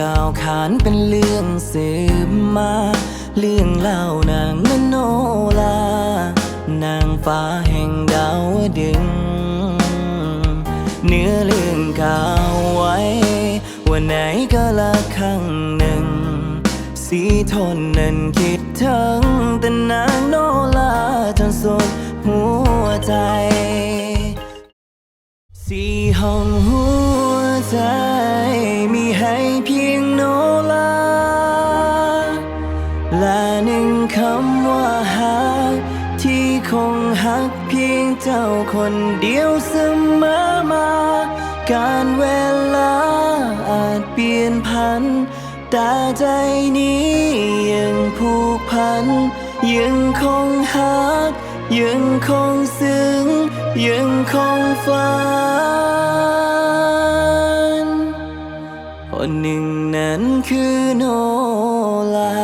ก้าวขานเป็นเรื่องสืบมา เรื่องเล่านางมโนลา นางฟ้าแห่งดาวดึง เนื้อเรื่องกล่าวไว้ ว่าไหนก็ละครั้งหนึ่ง สีทนนั้นคิดถึงแต่นางโนลาจนสุดหัวใจ สีห้องหัวใจ และหนึ่งคำว่าหักที่คงหักเพียงเจ้าคนเดียวเสมอมา การเวลาอาจเปลี่ยนพัน แต่ใจนี้ยังผูกพัน ยังคงหัก ยังคงซึ้ง ยังคงฝัน คนหนึ่งนั้นคือโนลา